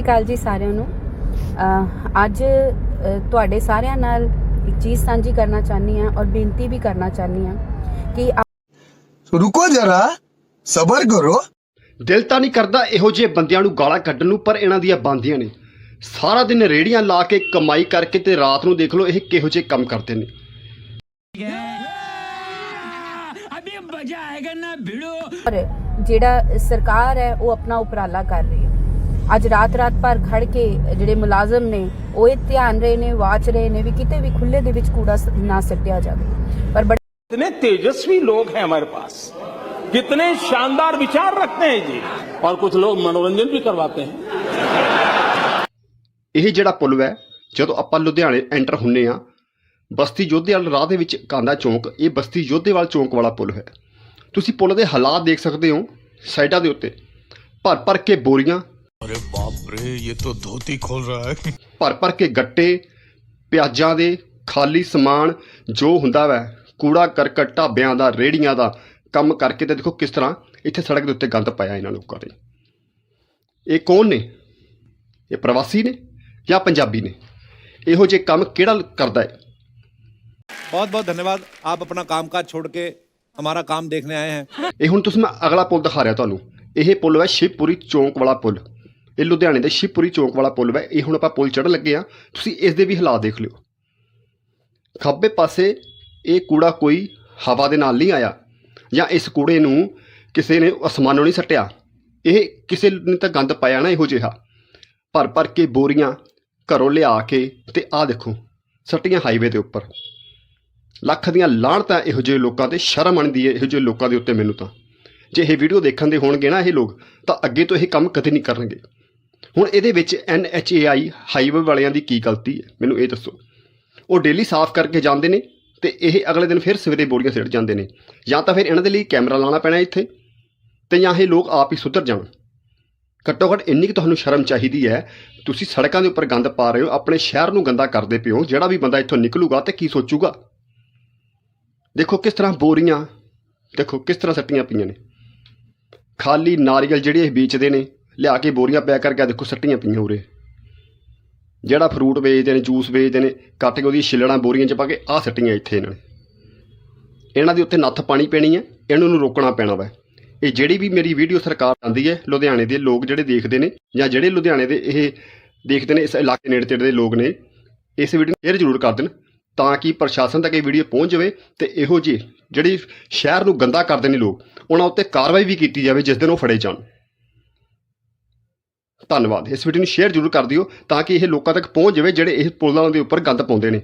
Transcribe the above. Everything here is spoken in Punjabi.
ਸ਼੍ਰੀ ਅਕਾਲ ਜੀ ਸਾਰਿਆਂ ਨੂੰ। ਅੱਜ ਤੁਹਾਡੇ ਸਾਰਿਆਂ ਨਾਲ ਇੱਕ ਚੀਜ਼ ਸਾਂਝੀ ਕਰਨਾ ਚਾਹਨੀ ਆ ਔਰ ਬੇਨਤੀ ਵੀ ਕਰਨਾ ਚਾਹਨੀ ਆ ਕਿ ਰੁਕੋ ਜਰਾ ਸਬਰ ਕਰੋ। ਦਿਲ ਤਾਂ ਨਹੀਂ ਕਰਦਾ ਇਹੋ ਜਿਹੇ ਬੰਦਿਆਂ ਨੂੰ ਗਾਲਾਂ ਕੱਢਣ ਨੂੰ ਪਰ ਇਹਨਾਂ ਦੀਆਂ ਬੰਦੀਆਂ ਨੇ। ਸਾਰਾ ਦਿਨ ਰੇੜੀਆਂ ਲਾ ਕੇ ਕਮਾਈ ਕਰਕੇ ਤੇ ਰਾਤ ਨੂੰ ਦੇਖ ਲਓ ਇਹ ਕਿਹੋ ਜਿਹੇ ਕੰਮ ਕਰਦੇ ਨੇ। ਅਬੇ ਮਜ਼ਾ ਨਾ ਭਿੜੋ ਜਿਹੜਾ ਸਰਕਾਰ ਹੈ ਉਹ ਆਪਣਾ ਉਪਰਾਲਾ ਕਰ ਰਹੀ ਹੈ। ਅੱਜ ਰਾਤ ਰਾਤ ਭਰ ਖੜ ਕੇ ਜਿਹੜੇ ਮੁਲਾਜ਼ਮ ਨੇ ਉਹ ਇਹ ਧਿਆਨ ਰਹੇ ਨੇ ਵਾਚ ਰਹੇ ਨੇ ਵੀ ਕਿਤੇ ਵੀ ਖੁੱਲੇ ਦੇ ਵਿੱਚ ਕੂੜਾ ਸ- ਨਾ ਸੱਟਿਆ ਜਾਵੇ ਪਰ ਬੜੇ कितने तेजस्वी लोग हैं हमारे पास कितने शानदार विचार रखते हैं जी और कुछ लोग मनोरंजन भी करवाते हैं ਇਹ ਜਿਹੜਾ ਪੁਲ ਹੈ ਜਦੋਂ ਆਪਾਂ ਲੁਧਿਆਣੇ ਐਂਟਰ ਹੁੰਨੇ ਆ ਬਸਤੀ ਯੋਧੇਵਾਲ ਰਾਹ ਦੇ ਵਿੱਚ ਕਾਂਦਾ ਚੌਂਕ ਇਹ ਬਸਤੀ ਯੋਧੇਵਾਲ ਚੌਂਕ ਵਾਲਾ ਪੁਲ ਹੈ ਤੁਸੀਂ ਪੁਲ ਦੇ ਹਾਲਾਤ ਦੇਖ ਸਕਦੇ ਹੋ ਸਾਈਡਾਂ ਦੇ ਉੱਤੇ ਭਰ ਭਰ ਕੇ ਬੋਰੀਆਂ अरे बाप रे ये तो धोती खोल रहा है ਭਰ ਭਰ ਕੇ ਗੱਟੇ ਪਿਆਜ਼ਾਂ ਦੇ ਖਾਲੀ ਸਮਾਨ ਜੋ ਹੁੰਦਾ ਵੈ ਕੂੜਾ ਕਰਕਟ ਢਾਬਿਆਂ ਦਾ ਰੇੜੀਆਂ ਦਾ ਕੰਮ ਕਰਕੇ ਤੇ ਦੇਖੋ ਕਿਸ ਤਰ੍ਹਾਂ ਇੱਥੇ ਸੜਕ ਦੇ ਉੱਤੇ ਗੰਦ ਪਾਇਆ ਇਹਨਾਂ ਲੋਕਾਂ ਨੇ ਇਹ ਕੌਣ ਨੇ ਇਹ ਪ੍ਰਵਾਸੀ ਨੇ ਜਾਂ ਪੰਜਾਬੀ ਨੇ ਇਹੋ ਜਿਹੇ ਕੰਮ ਕਿਹੜਾ ਕਰਦਾ ਹੈ बहुत बहुत धन्यवाद आप अपना कामकाज छोड़ के हमारा काम देखने आए हैं ਇਹ ਹੁਣ ਤੁਸੀਂ ਮੈਂ ਅਗਲਾ ਪੁਲ ਦਿਖਾ ਰਿਹਾ ਤੁਹਾਨੂੰ ਇਹ ਪੁਲ ਹੈ ਸ਼ਿਵਪੁਰੀ ਚੌਂਕ ਵਾਲਾ ਪੁਲ ਇਹ ਲੁਧਿਆਣੇ ਦੇ ਸ਼ਿਵਪੁਰੀ ਚੌਂਕ ਵਾਲਾ ਪੁਲ ਹੈ ਇਹ ਹੁਣ ਆਪਾਂ ਪੁਲ ਚੜ੍ਹਨ ਲੱਗੇ ਆ ਤੁਸੀਂ ਇਸ ਦੇ ਵੀ ਹਾਲਾਤ ਦੇਖ ਲਿਓ। ਖੱਬੇ ਪਾਸੇ ਇਹ ਕੂੜਾ ਕੋਈ ਹਵਾ ਦੇ ਨਾਲ ਨਹੀਂ ਆਇਆ ਜਾਂ ਇਸ ਕੂੜੇ ਨੂੰ ਕਿਸੇ ਨੇ ਅਸਮਾਨੋਂ ਨਹੀਂ ਸੱਟਿਆ। ਇਹ ਕਿਸੇ ਨੇ ਤਾਂ ਗੰਦ ਪਾਇਆ ਨਾ ਇਹੋ ਜਿਹਾ। ਭਰ ਭਰ ਕੇ ਬੋਰੀਆਂ ਘਰੋਂ ਲਿਆ ਕੇ ਤੇ ਆਹ ਦੇਖੋ, ਸੱਟੀਆਂ ਹਾਈਵੇ ਦੇ ਉੱਪਰ। ਲੱਖ ਦੀਆਂ ਲਾਹਣਤਾਂ ਇਹੋ ਜਿਹੇ ਲੋਕਾਂ ਤੇ, ਸ਼ਰਮ ਆਉਂਦੀ ਹੈ ਇਹੋ ਜਿਹੇ ਲੋਕਾਂ ਦੇ ਉੱਤੇ ਮੈਨੂੰ ਤਾਂ। ਜੇ ਇਹ ਵੀਡੀਓ ਦੇਖਣ ਦੇ ਹੋਣਗੇ ਨਾ ਇਹ ਲੋਕ, ਤਾਂ ਅੱਗੇ ਤੋਂ ਇਹ ਕੰਮ ਕਦੇ ਨਹੀਂ ਕਰਨਗੇ। ਹੁਣ ਇਹਦੇ ਵਿੱਚ NHAI ਹਾਈਵੇ ਵਾਲਿਆਂ ਦੀ ਕੀ ਗਲਤੀ ਹੈ? ਮੈਨੂੰ ਇਹ ਦੱਸੋ। ਉਹ ਡੇਲੀ ਸਾਫ਼ ਕਰਕੇ ਜਾਂਦੇ ਨੇ ਤੇ ਇਹ ਅਗਲੇ ਦਿਨ ਫਿਰ ਸਵੇਰੇ ਬੋਰੀਆਂ ਸਿੱਟ ਜਾਂਦੇ ਨੇ। ਜਾਂ ਤਾਂ ਫਿਰ ਇਹਨਾਂ ਦੇ ਲਈ ਕੈਮਰਾ ਲਾਉਣਾ ਪੈਣਾ ਇੱਥੇ ਤੇ ਜਾਂ ਇਹ ਲੋਕ ਆਪ ਹੀ ਸੁਧਰ ਜਾਣ। ਘੱਟੋ ਘੱਟ ਇੰਨੀ ਕਿ ਤੁਹਾਨੂੰ ਸ਼ਰਮ ਚਾਹੀਦੀ ਹੈ। ਤੁਸੀਂ ਸੜਕਾਂ ਦੇ ਉੱਪਰ ਗੰਦ ਪਾ ਰਹੇ ਹੋ, ਆਪਣੇ ਸ਼ਹਿਰ ਨੂੰ ਗੰਦਾ ਕਰਦੇ ਪਿਓ ਜਿਹੜਾ ਵੀ ਬੰਦਾ ਇੱਥੋਂ ਨਿਕਲੂਗਾ ਤੇ ਕੀ ਸੋਚੂਗਾ? ਦੇਖੋ ਕਿਸ ਤਰ੍ਹਾਂ ਬੋਰੀਆਂ, ਦੇਖੋ ਕਿਸ ਤਰ੍ਹਾਂ ਸੱਟੀਆਂ ਪਈਆਂ ਨੇ। ਖਾਲੀ ਨਾਰੀਅਲ ਜਿਹੜੇ ਇਹ ਵੇਚਦੇ ਨੇ ਲਿਆ ਕੇ ਬੋਰੀਆਂ ਪੈਕ ਕਰਕੇ ਆਹ ਦੇਖੋ ਸੱਟੀਆਂ ਪਈਆਂ ਉਰੇ। ਜਿਹੜਾ ਫਰੂਟ ਵੇਚਦੇ ਨੇ ਜੂਸ ਵੇਚਦੇ ਨੇ, ਕੱਟ ਕੇ ਉਹਦੀ ਛਿੱਲੜਾਂ ਬੋਰੀਆਂ 'ਚ ਪਾ ਕੇ ਆਹ ਸੱਟੀਆਂ ਇੱਥੇ ਇਹਨਾਂ ਨੇ। ਇਹਨਾਂ ਦੀ ਉੱਤੇ ਨੱਥ ਪਾਣੀ ਪੈਣੀ ਹੈ, ਇਹਨਾਂ ਨੂੰ ਰੋਕਣਾ ਪੈਣਾ ਵਾ। ਇਹ ਜਿਹੜੀ ਵੀ ਮੇਰੀ ਵੀਡੀਓ ਸਰਕਾਰ ਆਂਦੀ ਹੈ, ਲੁਧਿਆਣੇ ਦੇ ਲੋਕ ਜਿਹੜੇ ਦੇਖਦੇ ਨੇ, ਜਾਂ ਜਿਹੜੇ ਲੁਧਿਆਣੇ ਦੇ ਇਹ ਦੇਖਦੇ ਨੇ, ਇਸ ਇਲਾਕੇ ਨੇੜੇ ਤੇੜੇ ਦੇ ਲੋਕ ਨੇ, ਇਸ ਵੀਡੀਓ ਨੂੰ ਸ਼ੇਅਰ ਜ਼ਰੂਰ ਕਰ ਦੇਣ, ਤਾਂ ਕਿ ਪ੍ਰਸ਼ਾਸਨ ਤੱਕ ਇਹ ਵੀਡੀਓ ਪਹੁੰਚ ਜਾਵੇ ਤੇ ਇਹੋ ਜਿਹੇ ਜਿਹੜੀ ਸ਼ਹਿਰ ਨੂੰ ਗੰਦਾ ਕਰਦੇ ਨੇ ਲੋਕ, ਉਹਨਾਂ ਉੱਤੇ ਕਾਰਵਾਈ ਵੀ ਕੀਤੀ ਜਾਵੇ, ਜਿਸ ਦਿਨ ਉਹ ਫੜੇ ਜਾਣ। ਧੰਨਵਾਦ। ਇਸ ਵੀਡੀਓ ਨੂੰ ਸ਼ੇਅਰ ਜ਼ਰੂਰ ਕਰ ਦਿਓ ਤਾਂ ਕਿ ਇਹ ਲੋਕਾਂ ਤੱਕ ਪਹੁੰਚ ਜਾਵੇ ਜਿਹੜੇ ਇਹ ਪੁਲਾਂ ਦੇ ਉੱਪਰ ਗੰਦ ਪਾਉਂਦੇ ਨੇ।